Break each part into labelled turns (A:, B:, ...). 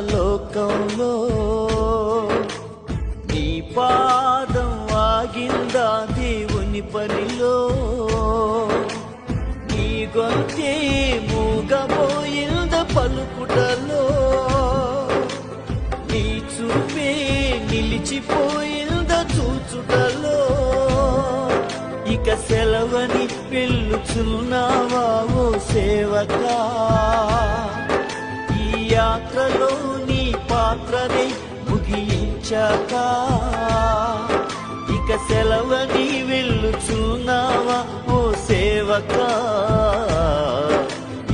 A: లోకంలో నీ పాదం ఆగిందా దేవుని పనిలో? నీ గొంతే మూగబోయింద పలుకుటలో? నీ చూపే నిలిచిపోయింద చూచుటలో? ఇక సెలవని పిల్లుచున్నావా ఓ సేవకా? ముగించాక ఇక సెలవని వెళ్ళుచున్నావా ఓ సేవక?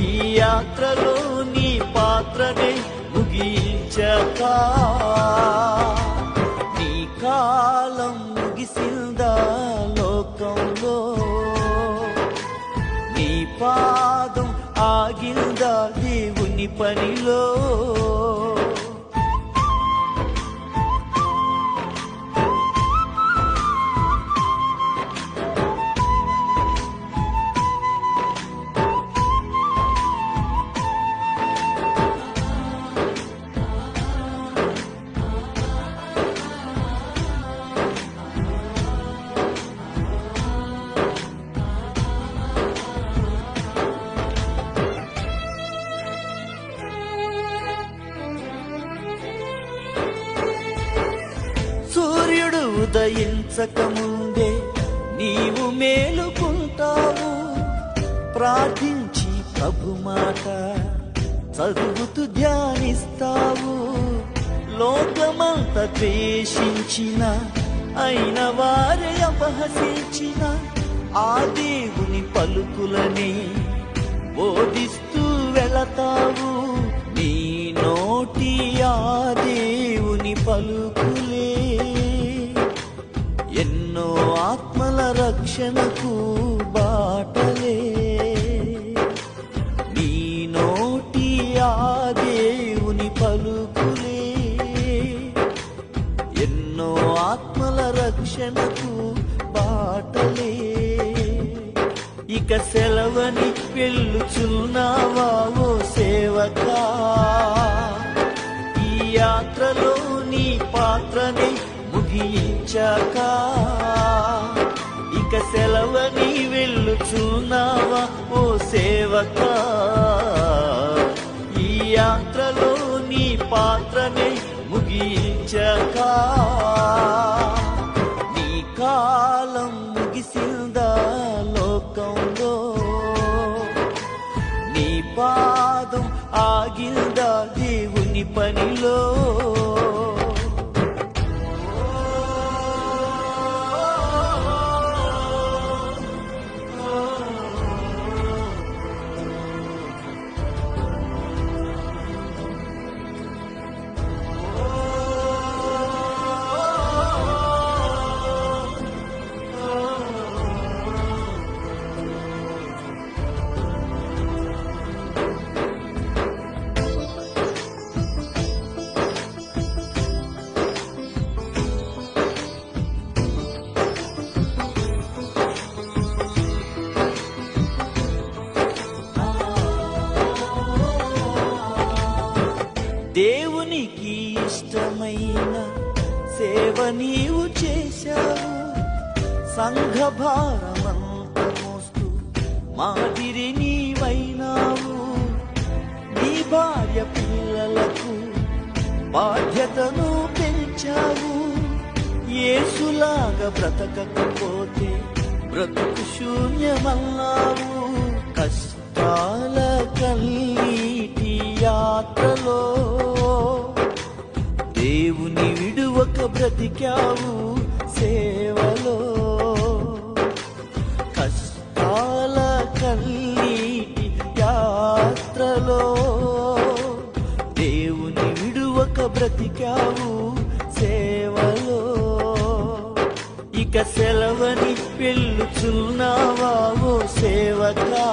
A: ఈ యాత్రలో నీ పాత్రనే ముగించాక నీ కాలం ముగిసిందా లోకంలో? నీ పాదం ఆగిందా దేవుని పనిలో? సూర్యుడు ముందే నీవు మేలుకుంటావు. ప్రార్థించి ప్రభు మాట చదువుతూ ధ్యానిస్తావు. లోకమంత ద్వేషించిన అయిన వారే అపహసించిన ఆ దేవుని పలుకులని బోధిస్తూ వెళతావు. నీ నోటి ఆది ఎన్నో ఆత్మల రక్షణకు బాటలే. నీ నోటి ఆ దేవుని పలుకులే. ఎన్నో ఆత్మల రక్షణకు బాటలే. ఇక సెలవని వెళ్ళుచున్నావా ఓ సేవకా? ఈ యాత్రలో నీ పాత్రని ముగించాక? సెలవని వెళ్ళుచున్నావా ఓ సేవక? ఈ యాత్రలో నీ పాత్రని ముగించక? దేవునికి ఇష్టమైన సేవ నీవు చేశావు. సంఘ భారమంత మోస్తూ మాదిరి నీవైనావు. నీ భార్య పిల్లలకు బాధ్యతను పెంచావు. ఏసులాగా బ్రతకకపోతే బ్రతుకు శూన్యమన్నావు. కష్టాల బ్రతికావు సేవలో. కష్టాల కన్నీటి యాత్రలో దేవుని విడువక బ్రతికావు సేవలో. ఇక సెలవని వెళ్ళుచున్నావా సేవకా?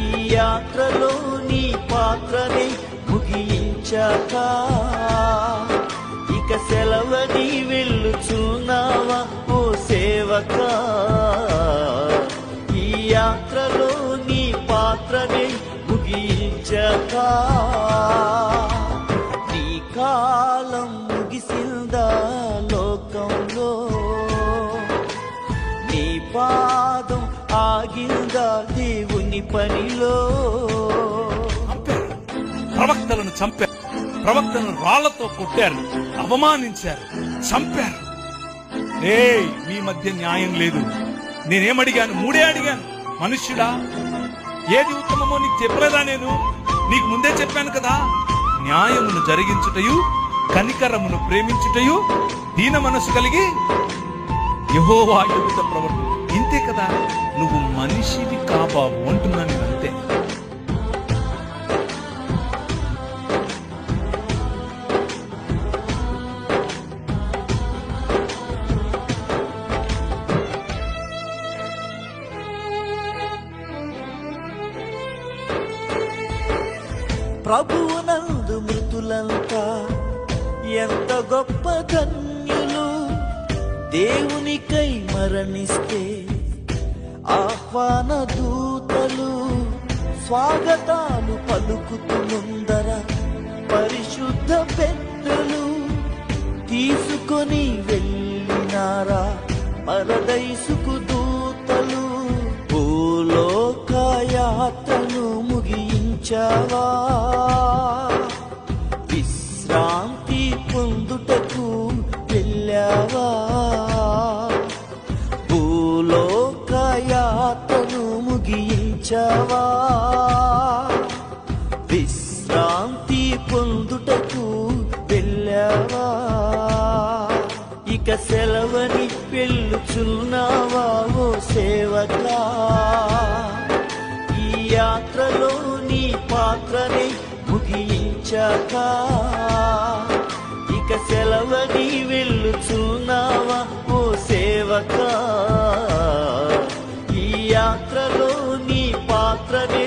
A: ఈ యాత్రలో నీ పాత్రని ముగించాక సేవకా ఈ యాత్రలో నీ పాత్రని ముగించక. నీ కాలం ముగిసిందా లోకంలో? నీ పాదం ఆగిందా దేవుని పనిలో?
B: చంపారు ప్రవక్తలను చంపారు. ప్రవక్తను రాళ్ళతో కొట్టారు. అవమానించారు. చంపారు. ఏయ్ మీ మధ్య న్యాయం లేదు. నేనేమడిగాను? మూడే అడిగాను. మనుష్యుడా ఏది ఉత్తమమో నీకు చెప్పలేదా నేను? నీకు ముందే చెప్పాను కదా. న్యాయమును జరిగించుటయు కనికరమును ప్రేమించుటయు దీన మనసు కలిగి యహోవా ఎదుట ప్రవర్తన ఇంతే కదా నువ్వు మనిషివి కాబావు అంటున్నాను.
A: ప్రభువునందు మృతులంతా ఎంత గొప్ప ధన్యులు. దేవునికై మరణిస్తే ఆహ్వాన దూతలు స్వాగతాలు పలుకుతుందర పరిశుద్ధ పెద్దలు తీసుకొని వెళ్ళినారా పరదైసుకు దూతలు. భూలోకయాత్రను ముగించావా? పొందుటకు వెళ్ళావా? భూలోకయాత్రను ముగించావా? విశ్రాంతి పొందుటకు వెళ్ళావా? ఇక సెలవని పెళ్ళుచున్నావా ఓ సేవకా ఈ యాత్రలో నీ పాత్రనే ముగించకా ఇక సెలవని వెళ్ళుచున్నావా? ఓ సేవక ఈ యాత్రలో నీ పాత్రనే